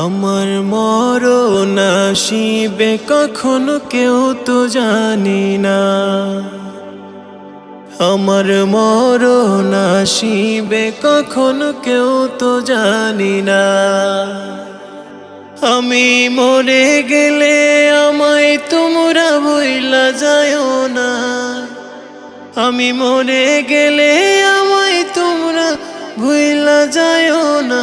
আমার মরণ আসিবে কখনো কেউ তো জানি না। আমার মরণ আসিবে কখনো কেউ তো জানি না। আমি মরে গেলে আমায় তোমরা ভইলা যায় না। আমি মরে গেলে আমায় তোমরা ভুইলা যায় না।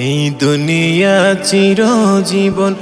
এই দুনিয়া চিরজীবন